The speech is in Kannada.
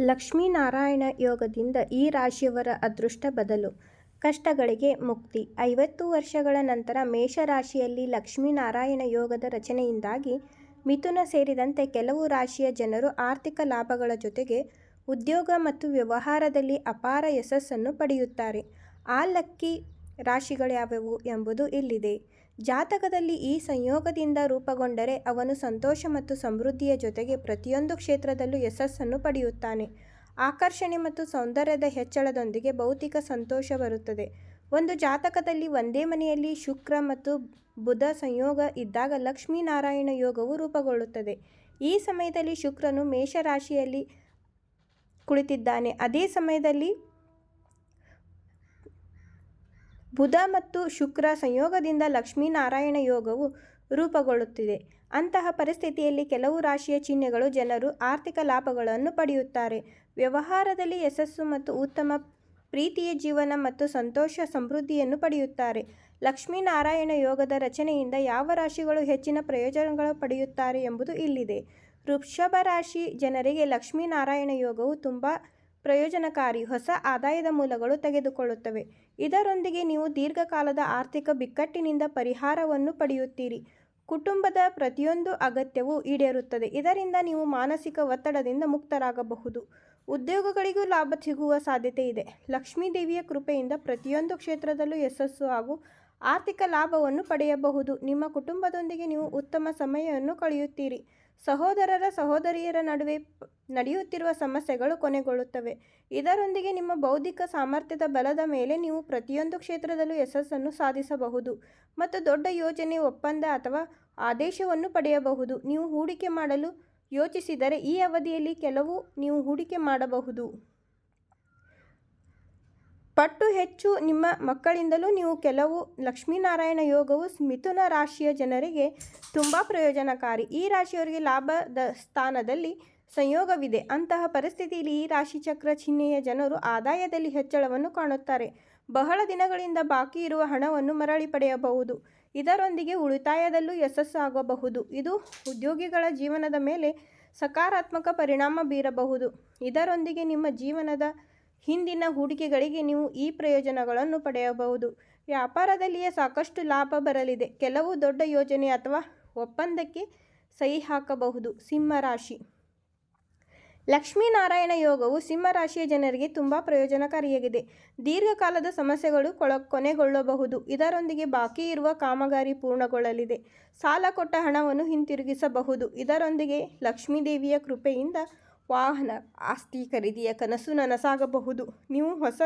ಲಕ್ಷ್ಮೀನಾರಾಯಣ ಯೋಗದಿಂದ ಈ ರಾಶಿಯವರ ಅದೃಷ್ಟ ಬದಲು ಕಷ್ಟಗಳಿಗೆ ಮುಕ್ತಿ. ಐವತ್ತು ವರ್ಷಗಳ ನಂತರ ಮೇಷರಾಶಿಯಲ್ಲಿ ಲಕ್ಷ್ಮೀನಾರಾಯಣ ಯೋಗದ ರಚನೆಯಿಂದಾಗಿ ಮಿಥುನ ಸೇರಿದಂತೆ ಕೆಲವು ರಾಶಿಯ ಜನರು ಆರ್ಥಿಕ ಲಾಭಗಳ ಜೊತೆಗೆ ಉದ್ಯೋಗ ಮತ್ತು ವ್ಯವಹಾರದಲ್ಲಿ ಅಪಾರ ಯಶಸ್ಸನ್ನು ಪಡೆಯುತ್ತಾರೆ. ಆ ಲಕ್ಕಿ ರಾಶಿಗಳ್ಯಾವುವು ಎಂಬುದು ಇಲ್ಲಿದೆ. ಜಾತಕದಲ್ಲಿ ಈ ಸಂಯೋಗದಿಂದ ರೂಪುಗೊಂಡರೆ ಅವನು ಸಂತೋಷ ಮತ್ತು ಸಮೃದ್ಧಿಯ ಜೊತೆಗೆ ಪ್ರತಿಯೊಂದು ಕ್ಷೇತ್ರದಲ್ಲೂ ಯಶಸ್ಸನ್ನು ಪಡೆಯುತ್ತಾನೆ. ಆಕರ್ಷಣೆ ಮತ್ತು ಸೌಂದರ್ಯದ ಹೆಚ್ಚಳದೊಂದಿಗೆ ಭೌತಿಕ ಸಂತೋಷ ಬರುತ್ತದೆ. ಒಂದು ಜಾತಕದಲ್ಲಿ ಒಂದೇ ಮನೆಯಲ್ಲಿ ಶುಕ್ರ ಮತ್ತು ಬುಧ ಸಂಯೋಗ ಇದ್ದಾಗ ಲಕ್ಷ್ಮೀನಾರಾಯಣ ಯೋಗವು ರೂಪುಗೊಳ್ಳುತ್ತದೆ. ಈ ಸಮಯದಲ್ಲಿ ಶುಕ್ರನು ಮೇಷರಾಶಿಯಲ್ಲಿ ಕುಳಿತಿದ್ದಾನೆ. ಅದೇ ಸಮಯದಲ್ಲಿ ಬುಧ ಮತ್ತು ಶುಕ್ರ ಸಂಯೋಗದಿಂದ ಲಕ್ಷ್ಮೀನಾರಾಯಣ ಯೋಗವು ರೂಪುಗೊಳ್ಳುತ್ತಿದೆ. ಅಂತಹ ಪರಿಸ್ಥಿತಿಯಲ್ಲಿ ಕೆಲವು ರಾಶಿಯ ಚಿಹ್ನೆಗಳು ಜನರು ಆರ್ಥಿಕ ಲಾಭಗಳನ್ನು ಪಡೆಯುತ್ತಾರೆ. ವ್ಯವಹಾರದಲ್ಲಿ ಯಶಸ್ಸು ಮತ್ತು ಉತ್ತಮ ಪ್ರೀತಿಯ ಜೀವನ ಮತ್ತು ಸಂತೋಷ ಸಮೃದ್ಧಿಯನ್ನು ಪಡೆಯುತ್ತಾರೆ. ಲಕ್ಷ್ಮೀನಾರಾಯಣ ಯೋಗದ ರಚನೆಯಿಂದ ಯಾವ ರಾಶಿಗಳು ಹೆಚ್ಚಿನ ಪ್ರಯೋಜನಗಳು ಪಡೆಯುತ್ತಾರೆ ಎಂಬುದು ಇಲ್ಲಿದೆ. ವೃಷಭ ರಾಶಿ ಜನರಿಗೆ ಲಕ್ಷ್ಮೀನಾರಾಯಣ ಯೋಗವು ತುಂಬ ಪ್ರಯೋಜನಕಾರಿ ಹೊಸ ಆದಾಯದ ಮೂಲಗಳು ತೆಗೆದುಕೊಳ್ಳುತ್ತವೆ. ಇದರೊಂದಿಗೆ ನೀವು ದೀರ್ಘಕಾಲದ ಆರ್ಥಿಕ ಬಿಕ್ಕಟ್ಟಿನಿಂದ ಪರಿಹಾರವನ್ನು ಪಡೆಯುತ್ತೀರಿ. ಕುಟುಂಬದ ಪ್ರತಿಯೊಂದು ಅಗತ್ಯವೂ ಈಡೇರುತ್ತದೆ. ಇದರಿಂದ ನೀವು ಮಾನಸಿಕ ಒತ್ತಡದಿಂದ ಮುಕ್ತರಾಗಬಹುದು. ಉದ್ಯೋಗಗಳಿಗೂ ಲಾಭ ಸಿಗುವ ಸಾಧ್ಯತೆ ಇದೆ. ಲಕ್ಷ್ಮೀ ದೇವಿಯ ಕೃಪೆಯಿಂದ ಪ್ರತಿಯೊಂದು ಕ್ಷೇತ್ರದಲ್ಲೂ ಯಶಸ್ಸು ಹಾಗೂ ಆರ್ಥಿಕ ಲಾಭವನ್ನು ಪಡೆಯಬಹುದು. ನಿಮ್ಮ ಕುಟುಂಬದೊಂದಿಗೆ ನೀವು ಉತ್ತಮ ಸಮಯವನ್ನು ಕಳೆಯುತ್ತೀರಿ. ಸಹೋದರರ ಸಹೋದರಿಯರ ನಡುವೆ ನಡೆಯುತ್ತಿರುವ ಸಮಸ್ಯೆಗಳು ಕೊನೆಗೊಳ್ಳುತ್ತವೆ. ಇದರೊಂದಿಗೆ ನಿಮ್ಮ ಬೌದ್ಧಿಕ ಸಾಮರ್ಥ್ಯದ ಬಲದ ಮೇಲೆ ನೀವು ಪ್ರತಿಯೊಂದು ಕ್ಷೇತ್ರದಲ್ಲೂ ಯಶಸ್ಸನ್ನು ಸಾಧಿಸಬಹುದು ಮತ್ತು ದೊಡ್ಡ ಯೋಜನೆ, ಒಪ್ಪಂದ ಅಥವಾ ಆದೇಶವನ್ನು ಪಡೆಯಬಹುದು. ನೀವು ಹೂಡಿಕೆ ಮಾಡಲು ಯೋಚಿಸಿದರೆ ಈ ಅವಧಿಯಲ್ಲಿ ಕೆಲವು ನೀವು ಹೂಡಿಕೆ ಮಾಡಬಹುದು. ಪಟ್ಟು ಹೆಚ್ಚು ನಿಮ್ಮ ಮಕ್ಕಳಿಂದಲೂ ನೀವು ಕೆಲವು ಲಕ್ಷ್ಮೀನಾರಾಯಣ ಯೋಗವು ಮಿಥುನ ರಾಶಿಯ ಜನರಿಗೆ ತುಂಬ ಪ್ರಯೋಜನಕಾರಿ. ಈ ರಾಶಿಯವರಿಗೆ ಲಾಭದ ಸ್ಥಾನದಲ್ಲಿ ಸಂಯೋಗವಿದೆ. ಅಂತಹ ಪರಿಸ್ಥಿತಿಯಲ್ಲಿ ಈ ರಾಶಿಚಕ್ರ ಚಿಹ್ನೆಯ ಜನರು ಆದಾಯದಲ್ಲಿ ಹೆಚ್ಚಳವನ್ನು ಕಾಣುತ್ತಾರೆ. ಬಹಳ ದಿನಗಳಿಂದ ಬಾಕಿ ಇರುವ ಹಣವನ್ನು ಮರಳಿ ಪಡೆಯಬಹುದು. ಇದರೊಂದಿಗೆ ಉಳಿತಾಯದಲ್ಲೂ ಯಶಸ್ಸಾಗಬಹುದು ಇದು ಉದ್ಯೋಗಿಗಳ ಜೀವನದ ಮೇಲೆ ಸಕಾರಾತ್ಮಕ ಪರಿಣಾಮ ಬೀರಬಹುದು. ಇದರೊಂದಿಗೆ ನಿಮ್ಮ ಜೀವನದ ಹಿಂದಿನ ಹೂಡಿಕೆಗಳಿಗೆ ನೀವು ಈ ಪ್ರಯೋಜನಗಳನ್ನು ಪಡೆಯಬಹುದು. ವ್ಯಾಪಾರದಲ್ಲಿಯೇ ಸಾಕಷ್ಟು ಲಾಭ ಬರಲಿದೆ. ಕೆಲವು ದೊಡ್ಡ ಯೋಜನೆ ಅಥವಾ ಒಪ್ಪಂದಕ್ಕೆ ಸಹಿ ಹಾಕಬಹುದು. ಸಿಂಹರಾಶಿ ಲಕ್ಷ್ಮೀನಾರಾಯಣ ಯೋಗವು ಸಿಂಹರಾಶಿಯ ಜನರಿಗೆ ತುಂಬ ಪ್ರಯೋಜನಕಾರಿಯಾಗಿದೆ. ದೀರ್ಘಕಾಲದ ಸಮಸ್ಯೆಗಳು ಕೊಳ, ಕೊನೆಗೊಳ್ಳಬಹುದು. ಇದರೊಂದಿಗೆ ಬಾಕಿ ಇರುವ ಕಾಮಗಾರಿ ಪೂರ್ಣಗೊಳ್ಳಲಿದೆ. ಸಾಲ ಕೊಟ್ಟ ಹಣವನ್ನು ಹಿಂತಿರುಗಿಸಬಹುದು. ಇದರೊಂದಿಗೆ ಲಕ್ಷ್ಮೀದೇವಿಯ ಕೃಪೆಯಿಂದ ವಾಹನ ಆಸ್ತಿ ಖರೀದಿಯ ಕನಸು ನನಸಾಗಬಹುದು. ನೀವು ಹೊಸ